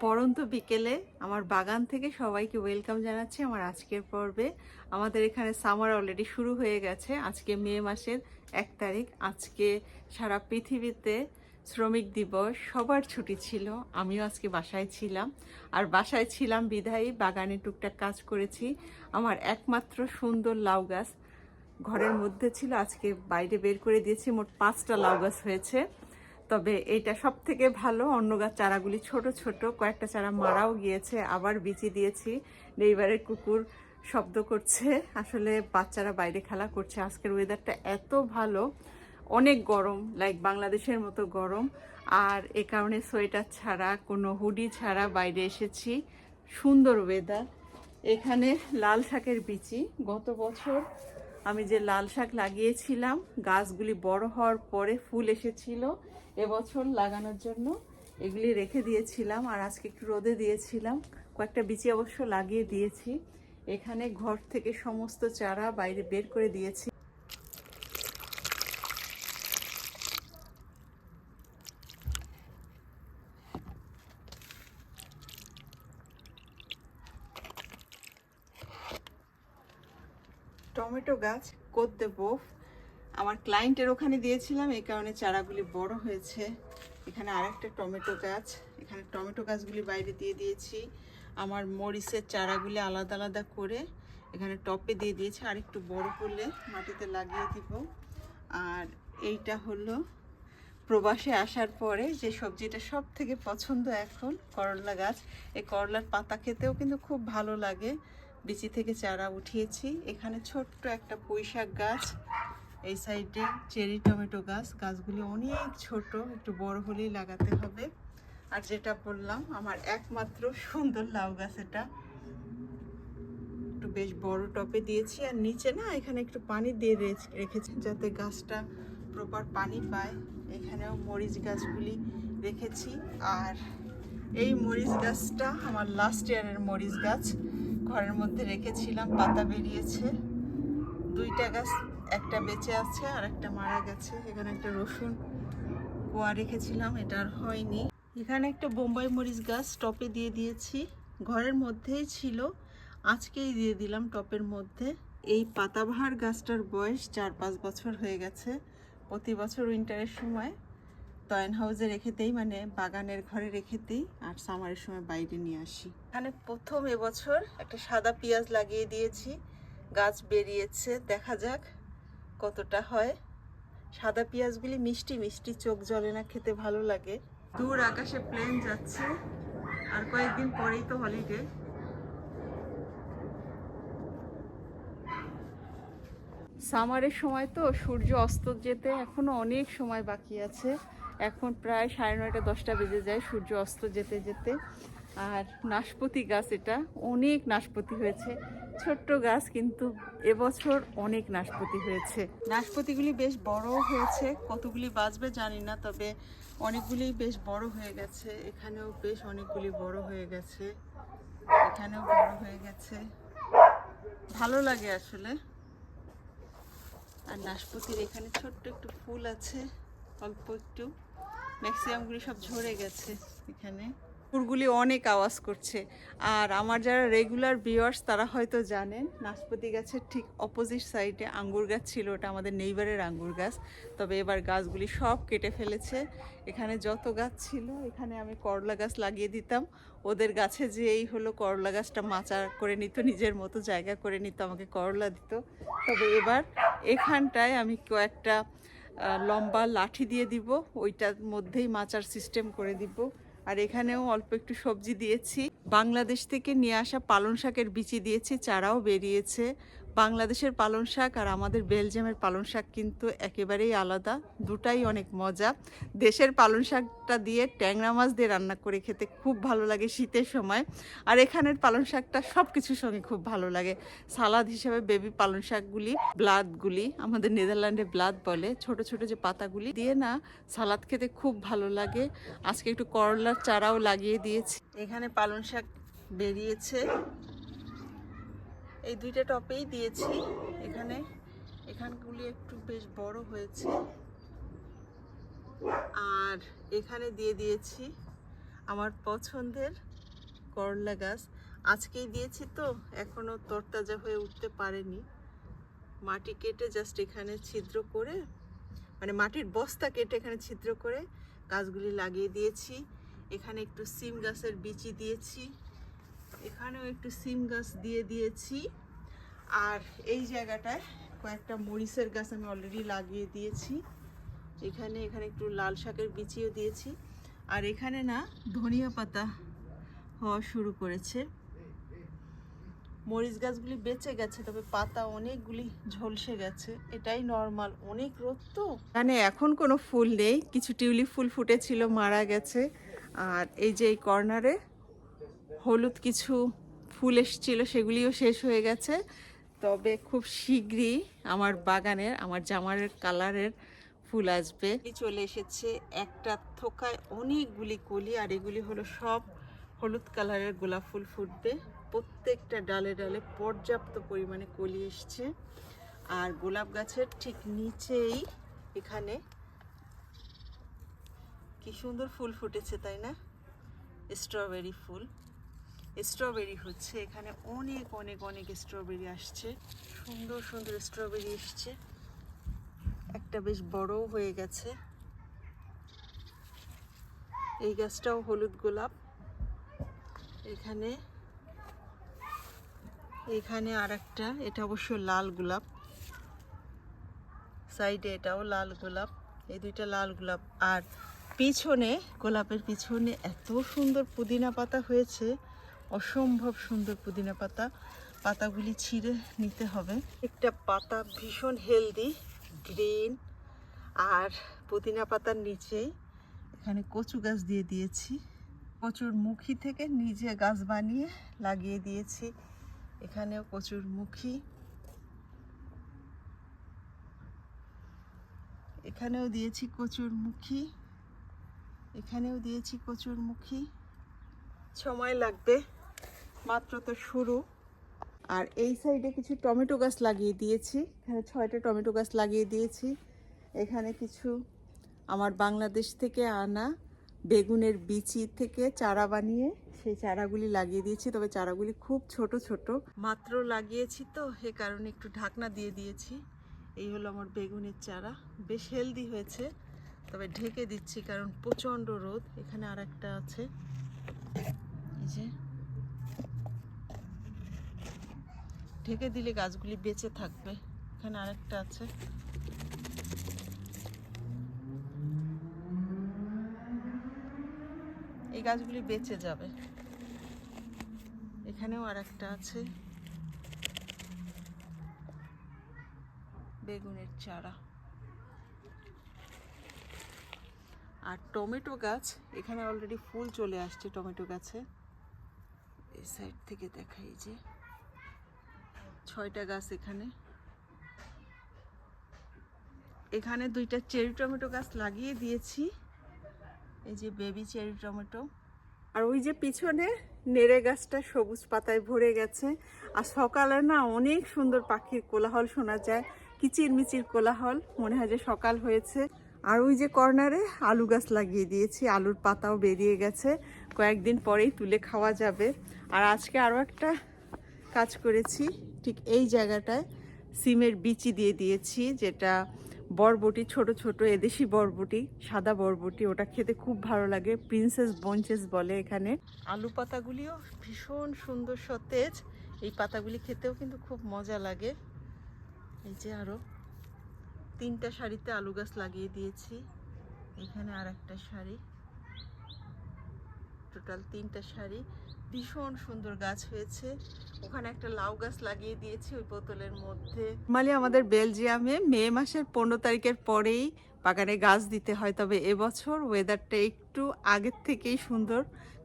পরন্ত বিকেলে আমার বাগান থেকে সবাইকে ওয়েলকাম জানাচ্ছি আমার আজকের পর্বে। আমাদের এখানে সামার অলরেডি শুরু হয়ে গেছে। আজকে মে মাসের এক তারিখ। আজকে সারা পৃথিবীতে শ্রমিক দিবস। সবার ছুটি ছিল। আমিও আজকে বাসায় ছিলাম। আর বাসায় ছিলাম বিধায়ী। বাগানে টুকটাক কাজ করেছি। আমার একমাত্র সুন্দর লাউ গাছ ঘরের মধ্যে ছিল। আজকে বাইরে বের করে দিয়েছি। মোট পাঁচটা লাউ গাছ হয়েছে। তবে এইটা সব থেকে ভালো। অন্য গাছ চারাগুলি ছোট ছোট। কয়েকটা চারা মারাও গিয়েছে। আবার বিচি দিয়েছি। নেইবারের কুকুর শব্দ করছে। আসলে বাচ্চারা বাইরে খেলা করছে। আজকের ওয়েদারটা এত ভালো। অনেক গরম লাইক বাংলাদেশের মতো গরম। আর এ কারণে সোয়েটার ছাড়া, কোনো হুডি ছাড়া বাইরে এসেছি। সুন্দর ওয়েদার এখানে লাল শাকের বিচি। গত বছর আমি যে লাল শাক লাগিয়েছিলাম, গাছগুলি বড় হওয়ার পরে ফুল এসেছিল। এবছর লাগানোর জন্য এগুলি রেখে দিয়েছিলাম আর আজকে একটু রোদে দিয়েছিলাম। কয়েকটা বিচি অবশ্য লাগিয়ে দিয়েছি। এখানে ঘর থেকে সমস্ত চারা বাইরে বের করে দিয়েছি। টমেটো গাছ কোদ দেবো আমার ক্লায়েন্টের ওখানে দিয়েছিলাম, এই কারণে চারাগুলি বড় হয়েছে। এখানে আরেকটা টমেটো গাছ, এখানে টমেটো গাছগুলি বাইরে দিয়ে দিয়েছি। আমার মরিচের চারাগুলি আলাদা আলাদা করে এখানে টপে দিয়ে দিয়েছি আর একটু বড় করলে মাটিতে লাগিয়ে দিব। আর এইটা হলো প্রবাসে আসার পরে যে সবজিটা সব থেকে পছন্দ এখন, করলা গাছ। এই করলার পাতা খেতেও কিন্তু খুব ভালো লাগে। বিচি থেকে চারা উঠিয়েছি। এখানে ছোট্ট একটা পুঁই শাক গাছ এই সাইডে চেরি টমেটো গাছ, গাছগুলি অনেক ছোট, একটু বড় হলেই লাগাতে হবে। আর যেটা বললাম, আমার একমাত্র সুন্দর লাউ গাছ এটা। একটু বেশ বড় টপে দিয়েছি, আর নিচে না এখানে একটু পানি দিয়ে রেখেছি যাতে গাছটা প্রপার পানি পায়। এখানেও মরিচ গাছগুলি রেখেছি, আর এই মরিচ গাছটা আমার লাস্ট ইয়ারের মরিচ গাছ। ঘরের মধ্যে রেখেছিলাম, পাতা বেরিয়েছে। দুইটা গাছ একটা বেঁচে আছে আর একটা মারা গেছে। এখানে একটা রসুন কোয়া রেখেছিলাম, এটা আর হয়নি। এখানে একটা বোম্বাই মরিচ গাছ টপে দিয়ে দিয়েছি। ঘরের মধ্যেই ছিল, আজকেই দিয়ে দিলাম টপের মধ্যে। এই পাতাবাহার গাছটার বয়স চার পাঁচ বছর হয়ে গেছে। প্রতি বছর উইন্টারের সময় টয়েন হাউসে রেখে দেই মানে বাগানের ঘরে রেখে দিই আর সামারের সময় বাইরে নিয়ে আসি। এখানে প্রথম এবছর একটা সাদা পেঁয়াজ লাগিয়ে দিয়েছি। গাছ বেরিয়েছে, দেখা যাক। কতটা হয়? সাদা পেঁয়াজগুলি মিষ্টি মিষ্টি চোখ জ্বলে না খেতে ভালো লাগে। দূর আকাশে প্লেন যাচ্ছে, আর কয়েকদিন পরেই তো হলিডে সামারের সময় তো সূর্য অস্ত যেতে এখনও অনেক সময় বাকি আছে। এখন প্রায় সাড়ে নয়টা, দশটা বেজে যায় সূর্য অস্ত যেতে যেতে। আর নাশপাতি গাছ এটা, অনেক নাশপাতি হয়েছে। ছোট্ট গাছ কিন্তু এবছর অনেক নাশপাতি হয়েছে। নাশপাতিগুলি বেশ বড় হয়েছে, কতগুলি বাঁচবে জানি না, তবে অনেকগুলি বেশ বড় হয়ে গেছে। এখানেও বেশ অনেকগুলি বড় হয়ে গেছে, এখানেও বড় হয়ে গেছে। ভালো লাগে আসলে। আর নাশপাতির এখানে ছোট্ট একটু ফুল আছে, অল্প একটু। ম্যাক্সিমামগুলি সব ঝরে গেছে এখানে। কুকুরগুলি অনেক আওয়াজ করছে। আর আমার যারা রেগুলার ভিউয়ার্স তারা হয়তো জানেন, নাশপাতি গাছের ঠিক অপোজিট সাইডে আঙ্গুর গাছ ছিল, ওটা আমাদের নেইবারের আঙ্গুর গাছ। তবে এবার গাছগুলি সব কেটে ফেলেছে। এখানে যত গাছ ছিল, এখানে আমি করলা গাছ লাগিয়ে দিতাম। ওদের গাছে যে এই হলো করলা গাছটা মাচা করে নিত, নিজের মতো জায়গা করে নিত, আমাকে করলা দিত। তবে এবার এখানটায় আমি কয়েকটা লম্বা লাঠি দিয়ে দিব। ওইটার মধ্যেই মাচার সিস্টেম করে দিব। আর এখানেও অল্প একটু সবজি দিয়েছি। বাংলাদেশ থেকে নিয়ে আসা পালং শাকের বিচি দিয়েছি, চারাও বেরিয়েছে। বাংলাদেশের পালং শাক আর আমাদের বেলজিয়ামের পালং শাক কিন্তু একেবারেই আলাদা, দুটাই অনেক মজা। দেশের পালং শাকটা দিয়ে ট্যাংরা মাছ দিয়ে রান্না করে খেতে খুব ভালো লাগে শীতের সময়। আর এখানের পালং শাকটা সব কিছুর সঙ্গে খুব ভালো লাগে। সালাদ হিসেবে বেবি পালং শাকগুলি, ব্লাদগুলি, আমাদের নেদারল্যান্ডে ব্লাদ বলে, ছোট ছোট যে পাতাগুলি দিয়ে না সালাদ খেতে খুব ভালো লাগে। আজকে একটু করলার চারাও লাগিয়ে দিয়েছি। এখানে পালং শাক বেরিয়েছে। এই দুইটা টপেই দিয়েছি। এখানে এখানগুলি একটু বেশ বড় হয়েছে। আর এখানে দিয়ে দিয়েছি আমার পছন্দের করলা গাছ। আজকেই দিয়েছি তো, এখনও তরতাজা হয়ে উঠতে পারেনি। মাটি কেটে জাস্ট এখানে ছিদ্র করে মানে মাটির বস্তা কেটে এখানে ছিদ্র করে গাছগুলি লাগিয়ে দিয়েছি। এখানে একটু সিম গাছের বিচি দিয়েছি। এখানেও একটু সিম গাছ দিয়ে দিয়েছি। আর এই জায়গাটায় কয়েকটা মরিচের গাছ আমি অলরেডি লাগিয়ে দিয়েছি। এখানে এখানে একটু লাল শাকের বিচিও দিয়েছি। আর এখানে না, ধনিয়া পাতা হওয়া শুরু করেছে। মরিচ গাছগুলি বেঁচে গেছে, তবে পাতা অনেকগুলি ঝলসে গেছে। এটাই নর্মাল অনেক রোদ তো। এখানে এখন কোনো ফুল নেই, কিছু টিউলিপ ফুল ফুটেছিল, মারা গেছে। আর এই যে এই কর্নারে হলুদ কিছু ফুল এসেছিল, সেগুলিও শেষ হয়ে গেছে। তবে খুব শীঘ্রই আমার বাগানের, আমার জামারের কালারের ফুল আসবে। চলে এসেছে একটা থোকায় অনেকগুলি কলি, আর এগুলি হলো সব হলুদ কালারের গোলাপ ফুল ফুটবে। প্রত্যেকটা ডালে ডালে পর্যাপ্ত পরিমাণে কলি এসছে। আর গোলাপ গাছের ঠিক নিচেই এখানে কি সুন্দর ফুল ফুটেছে, তাই না? স্ট্রবেরি ফুল। স্ট্রবেরি হচ্ছে। এখানে অনেক অনেক অনেক স্ট্রবেরি আসছে। সুন্দর সুন্দর স্ট্রবেরি এসছে। একটা বেশ বড়ও হয়ে গেছে। এই গাছটাও হলুদ গোলাপ। এখানে এখানে আর একটা এটা অবশ্য লাল গোলাপ। সাইডে এটাও লাল গোলাপ। এই দুইটা লাল গোলাপ। আর পিছনে, গোলাপের পিছনে এত সুন্দর পুদিনা পাতা হয়েছে। অসম্ভব সুন্দর পুদিনা পাতা। পাতাগুলি ছিঁড়ে নিতে হবে। একটা পাতা ভীষণ হেলদি গ্রিন আর পুদিনা পাতার নিচেই এখানে কচু গাছ দিয়ে দিয়েছি। কচুর মুখী থেকে নিজে গাছ বানিয়ে লাগিয়ে দিয়েছি। এখানেও কচুর মুখী। এখানেও দিয়েছি কচুর মুখী। এখানেও দিয়েছি কচুর মুখী। সময় লাগবে। মাত্র তো শুরু। আর এই সাইডে কিছু টমেটো গাছ লাগিয়ে দিয়েছি। এখানে ছয়টা টমেটো গাছ লাগিয়ে দিয়েছি। এখানে কিছু আমার বাংলাদেশ থেকে আনা বেগুনের বিচি থেকে চারা বানিয়ে সেই চারাগুলি লাগিয়ে দিয়েছি। তবে চারাগুলি খুব ছোট ছোট। মাত্র লাগিয়েছি তো সে কারণে একটু ঢাকনা দিয়ে দিয়েছি। এই হলো আমার বেগুনের চারা। বেশ হেলদি হয়েছে, তবে ঢেকে দিচ্ছি কারণ প্রচণ্ড রোদ। এখানে আর একটা আছে। এই যে ঢেকে দিলে গাছগুলি বেঁচে থাকবে। এখানে আরেকটা আছে। এই গাছগুলি বেঁচে যাবে। এখানেও আর একটা আছে। বেগুনের চারা। আর টমেটো গাছ, এখানে অলরেডি ফুল চলে আসছে টমেটো গাছে। এই সাইড থেকে দেখাই যে। ছয়টা গাছ এখানে। এখানে দুইটা চেরি টমেটো গাছ লাগিয়ে দিয়েছি। এই যে বেবি চেরি টমেটো। আর ওই যে পিছনে নেড়ে গাছটা সবুজ পাতায় ভরে গেছে। আর সকালে না অনেক সুন্দর পাখির কোলাহল শোনা যায়। কিচির মিচির কোলাহল, মনে হয় যে সকাল হয়েছে। আর ওই যে কর্নারে আলু গাছ লাগিয়ে দিয়েছি। আলুর পাতাও বেরিয়ে গেছে। কয়েকদিন পরেই তুলে খাওয়া যাবে। আর আজকে আরও একটা কাজ করেছি। ঠিক এই জায়গাটায় সিমের বিচি দিয়ে দিয়েছি, যেটা বরবটি, ছোট ছোট এদেশি বরবটি, সাদা বরবটি, ওটা খেতে খুব ভালো লাগে, প্রিন্সেস বঞ্চেস বলে এখানে। আলু পাতাগুলিও ভীষণ সুন্দর সতেজ, এই পাতাগুলি খেতেও কিন্তু খুব মজা লাগে। এই যে আরও তিনটা শাড়িতে আলু গাছ লাগিয়ে দিয়েছি, এখানে আর একটা শাড়ি, টোটাল তিনটা শাড়ি। ভীষণ সুন্দর গাছ হয়েছে। ওখানে একটা লাউ গাছ লাগিয়ে দিয়েছি ওই বোতলের মধ্যে। মানে আমাদের বেলজিয়ামে মে মাসের পনেরো তারিখের পরেই বাগানে গাছ দিতে হয়, তবে এবছর ওয়েদারটা একটু আগের থেকেই সুন্দর,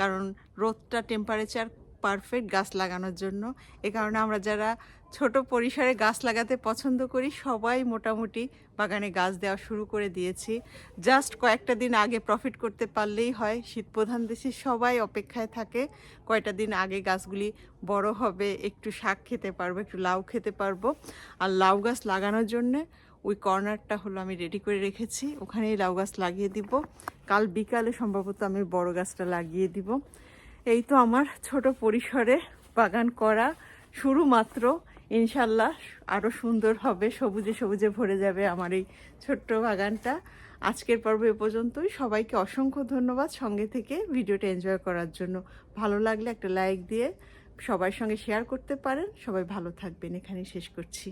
কারণ রোদটা টেম্পারেচার পারফেক্ট গাছ লাগানোর জন্য। এ কারণে আমরা যারা ছোট পরিসরে গাছ লাগাতে পছন্দ করি। সবাই মোটামুটি বাগানে গাছ দেওয়া শুরু করে দিয়েছি। জাস্ট কয়েকটা দিন আগে প্রফিট করতে পারলেই হয়। শীত প্রধান দেশে সবাই অপেক্ষায় থাকে। কয়টা দিন আগে গাছগুলি বড় হবে, একটু শাক খেতে পারব, একটু লাউ খেতে পারব। আর লাউ গাছ লাগানোর জন্যে ওই কর্নারটা হলো আমি রেডি করে রেখেছি। ওখানেই লাউ গাছ লাগিয়ে দিব। কাল বিকালে সম্ভবত আমি বড় গাছটা লাগিয়ে দিব। এই তো আমার ছোট পরিসরে বাগান করা। শুরু মাত্র ইনশাল্লাহ আরও সুন্দর হবে, সবুজে সবুজে ভরে যাবে আমার এই ছোট্ট বাগানটা। আজকের পর্ব এ পর্যন্তই। সবাইকে অসংখ্য ধন্যবাদ সঙ্গে থেকে ভিডিওটা এনজয় করার জন্য। ভালো লাগলে একটা লাইক দিয়ে সবার সঙ্গে শেয়ার করতে পারেন। সবাই ভালো থাকবেন। এখানে শেষ করছি।